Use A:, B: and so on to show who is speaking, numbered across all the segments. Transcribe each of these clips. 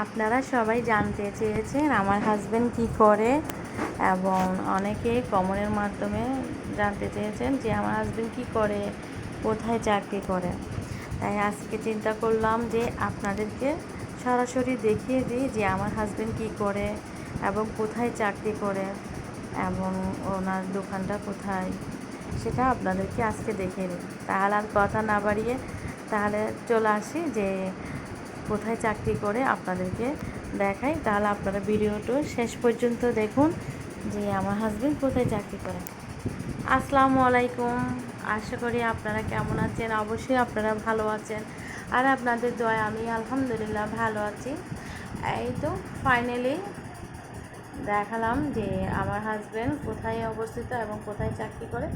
A: আপনারা সবাই জানতে চেয়েছেন আমার হাজব্যান্ড কি করে এবং অনেকে কমনের মাধ্যমে জানতে চেয়েছেন যে আমার হাজব্যান্ড কি করে, কোথায় চাকরি করে। তাই আজকে চিন্তা করলাম যে আপনাদেরকে সরাসরি দেখিয়ে দিই যে আমার হাজব্যান্ড কি করে এবং কোথায় চাকরি করে এবং ওনার দোকানটা কোথায়, সেটা আপনাদেরকে আজকে দেখিয়ে দিই। তাহলে আর কথা না বাড়িয়ে তাহলে চলে আসি যে কোথায় চাকরি করে আপনাদেরকে দেখাই। তাহলে আপনারা ভিডিওটা শেষ পর্যন্ত দেখুন যে আমার হাজবেন্ড কোথায় চাকরি করে। আসসালামু আলাইকুম। আশা করি আপনারা কেমন আছেন? অবশ্যই আপনারা ভালো আছেন। আর আপনাদের দয় আমি আলহামদুলিল্লাহ ভালো আছি। এই তো ফাইনালি দেখালাম যে আমার হাজবেন্ড কোথায় অবস্থিত এবং কোথায় চাকরি করে।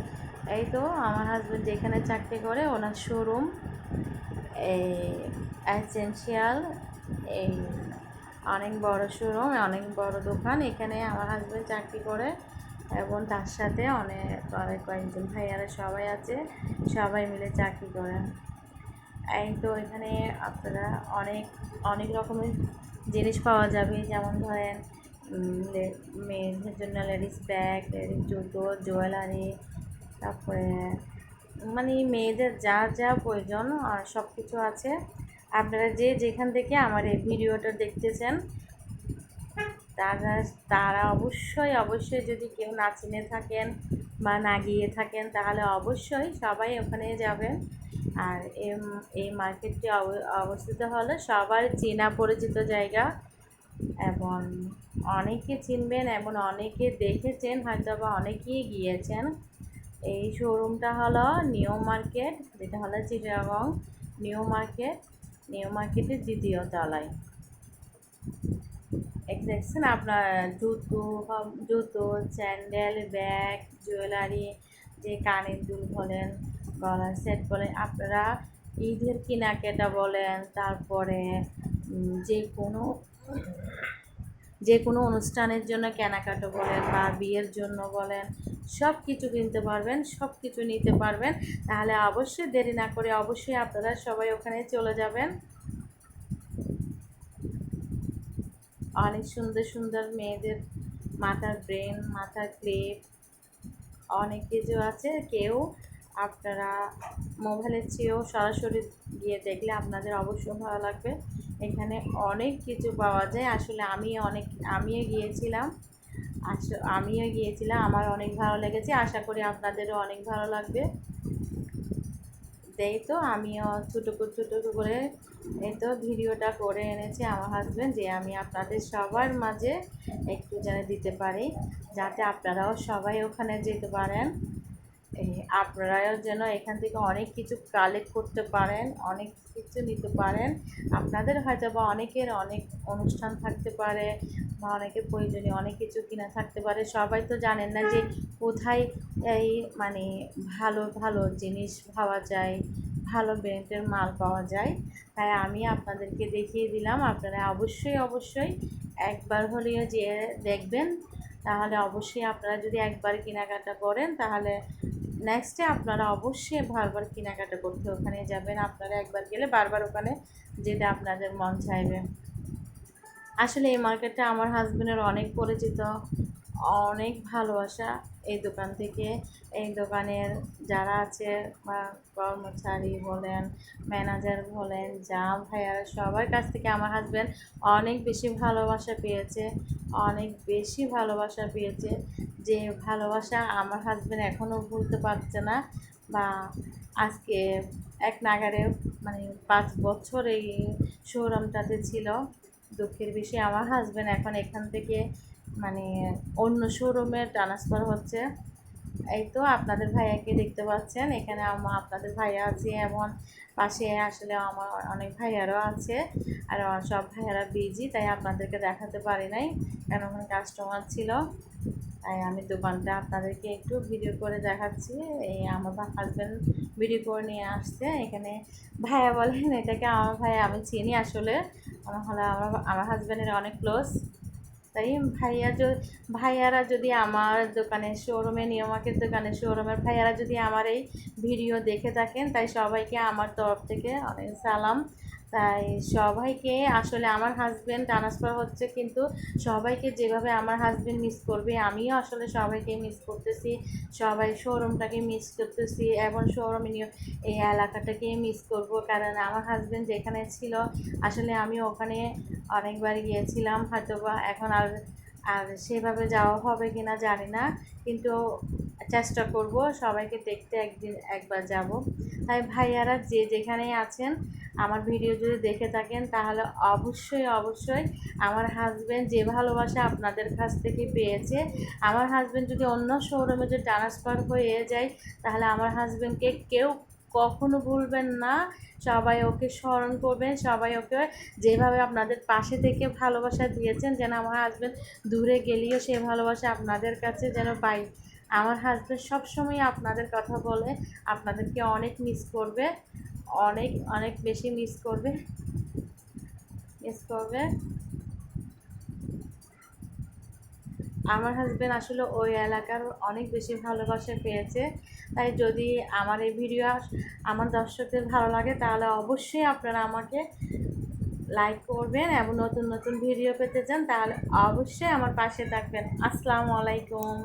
A: এই তো আমার হাজবেন্ড যেখানে চাকরি করে, ওনার শোরুম এই এসেন্সিয়াল এই অনেক বড় শোরুম অনেক বড় দোকান। এখানে আমার হাজব্যান্ড চাকরি করে এবং তার সাথে অনেক অনেক কয়েকজন ভাইয়ারা সবাই আছে, সবাই মিলে চাকরি করে এই তো এখানে আপনারা অনেক অনেক রকমের জিনিস পাওয়া যাবে। যেমন ধরেন মেয়েদের জন্য লেডিস ব্যাগ লেডিস জুতো জুয়েলারি তারপরে মানে মেয়েদের যা যা প্রয়োজন সব কিছু আছে। আপনারা যে যেখান থেকে আমার এই ভিডিওটা দেখতেছেন, তারা তারা অবশ্যই অবশ্যই যদি কেউ না চিনে থাকেন বা না গিয়ে থাকেন, তাহলে অবশ্যই সবাই ওখানে যাবেন। আর এই মার্কেটটি অব- অবস্থিত হলো সবার চেনা পরিচিত জায়গা এবং অনেকে চিনবেন এবং অনেকে দেখেছেন হয়তো বা অনেকেই গিয়েছেন। এই শোরুমটা হলো নিউ মার্কেট, যেটা হলো চিটাগং নিউ মার্কেট। নিউ মার্কেটের দ্বিতীয় তলায়। দেখছেন আপনার জুতো জুতো, স্যান্ডেল, ব্যাগ, জুয়েলারি, যে কানের দুল বলেন, গলার সেট বলেন, আপনারা ঈদের কেনাকাটা বলেন, তারপরে যে কোনো যে কোনো অনুষ্ঠানের জন্য কেনাকাটা বলেন বা বিয়ের জন্য বলেন সব কিছু কিনতে পারবেন সব কিছু নিতে পারবেন। তাহলে অবশ্যই দেরি না করে অবশ্যই আপনারা সবাই ওখানে চলে যাবেন। অনেক সুন্দর সুন্দর মেয়েদের মাথার ব্রেন মাথার ক্লিপ অনেক কিছু আছে। কেউ আপনারা মোবাইলের চেয়েও সরাসরি গিয়ে দেখলে আপনাদের অবশ্যই ভালো লাগবে। এখানে অনেক কিছু পাওয়া যায়। আসলে আমি অনেক, আমিও গিয়েছিলাম। আস আমিও গিয়েছিলাম, আমার অনেক ভালো লেগেছে, আশা করি আপনাদেরও অনেক ভালো লাগবে। দেই তো, আমিও ছোটো করে ছোটো করে এই তো ভিডিওটা করে এনেছি আমার হাজব্যান্ড যে আমি আপনাদের সবার মাঝে একটু যেন দিতে পারি, যাতে আপনারাও সবাই ওখানে যেতে পারেন। এই আপনারাও যেন এখান থেকে অনেক কিছু কালেক্ট করতে পারেন, অনেক কিছু নিতে পারেন। আপনাদের হয়তো বা অনেকের অনেক অনুষ্ঠান থাকতে পারে বা অনেকের প্রয়োজনীয় অনেক কিছু কিনা থাকতে পারে। সবাই তো জানেন না যে কোথায় এই মানে ভালো ভালো জিনিস পাওয়া যায়, ভালো ব্র্যান্ডের মাল পাওয়া যায়। তাই আমি আপনাদেরকে দেখিয়ে দিলাম। আপনারা অবশ্যই অবশ্যই একবার হলেও যে দেখবেন। তাহলে অবশ্যই আপনারা যদি একবার কেনাকাটা করেন, তাহলে নেক্সটে আপনারা অবশ্যই বারবার কেনাকাটা করতে ওখানে যাবেন, আপনারা একবার গেলে বারবার ওখানে যেতে আপনাদের মন চাইবে। আসলে এই মার্কেটটা আমার হাজব্যান্ডের অনেক পরিচিত। অনেক ভালোবাসা এই দোকান থেকে। এই দোকানের যারা আছে বা কর্মচারী বলেন, ম্যানেজার বলেন, যা ভাইয়ারা সবার কাছ থেকে আমার হাজব্যান্ড অনেক বেশি ভালোবাসা পেয়েছে, অনেক বেশি ভালোবাসা পেয়েছে। যে ভালোবাসা আমার হাজব্যান্ড এখনও ভুলতে পারছে না বা আজকে এক নাগারে মানে পাঁচ বছর এই শোরুমটাতে ছিল। দুঃখের বিষয়, আমার হাজব্যান্ড এখন এখান থেকে মানে অন্য শোরুমে ট্রান্সফার হচ্ছে। এই তো আপনাদের ভাইয়াকে দেখতে পাচ্ছেন। এখানে আমার আপনাদের ভাইয়া আছে এমন। পাশে আসলে আমার অনেক ভাইয়ারও আছে। আর আমার সব ভাইয়ারা বিজি তাই আপনাদেরকে দেখাতে পারি নাই। কারণ ওখানে কাস্টমার ছিল। তাই আমি দোকানটা আপনাদেরকে একটু ভিডিও করে দেখাচ্ছি। এই আমার হাজব্যান্ড ভিডিও করে নিয়ে আসছে। এখানে ভাইয়া বলেন, এটাকে আমার ভাইয়া আমি চিনি আসলে। আমার হলো আমার আমার হাজব্যান্ডের অনেক ক্লোজ তাই ভাইয়া ভাইয়ারা যদি আমার দোকানে শোরুমে নিয়মাকের দোকানে শোরুমের ভাইয়ারা যদি আমার এই ভিডিও দেখে থাকেন, তাই সবাইকে আমার তরফ থেকে অনেক সালাম। তাই সবাইকে আসলে আমার হাজব্যান্ড ট্রান্সফার হচ্ছে, কিন্তু সবাইকে যেভাবে আমার হাজব্যান্ড মিস করবে, আমিও আসলে সবাইকে মিস করতেছি। সবাই শোরুমটাকে মিস করতেছি, এবং শোরুম এই এলাকাটাকে মিস করব, কারণ আমার হাজব্যান্ড যেখানে ছিল, আসলে আমি ওখানে অনেকবার গিয়েছিলাম, হয়তোবা এখন আর আর সেভাবে যাওয়া হবে কি না জানি না, কিন্তু চেষ্টা করব সবাইকে দেখতে একদিন, একবার যাব। তাই ভাইয়ারা যে যেখানেই আছেন, আমার ভিডিও যদি দেখে থাকেন, তাহলে অবশ্যই অবশ্যই আমার হাজব্যান্ড যে ভালোবাসা আপনাদের কাছ থেকে পেয়েছে, আমার হাজব্যান্ড যদি অন্য শোরুমে যদি ট্রান্সফার হয়ে যায়, তাহলে আমার হাজব্যান্ডকে কেউ কখনো ভুলবেন না। সবাই ওকে স্মরণ করবেন, সবাই ওকে যেভাবে আপনাদের পাশে থেকে ভালোবাসা দিয়েছেন, যেন আমার হাজব্যান্ড দূরে গেলেও সে ভালোবাসা আপনাদের কাছে যেন পাই আমার হাজব্যান্ড সবসময় আপনাদের কথা বলে, আপনাদেরকে অনেক মিস করবে, অনেক অনেক বেশি মিস করবে মিস করবে। আমার হাজব্যান্ড আসলে ওই এলাকার অনেক বেশি ভালোবাসা পেয়েছে। তাই যদি আমার এই ভিডিও আমার দর্শকদের ভালো লাগে, তাহলে অবশ্যই আপনারা আমাকে লাইক করবেন এবং নতুন নতুন ভিডিও পেতে চান, তাহলে অবশ্যই আমার পাশে থাকবেন। আসসালামু আলাইকুম।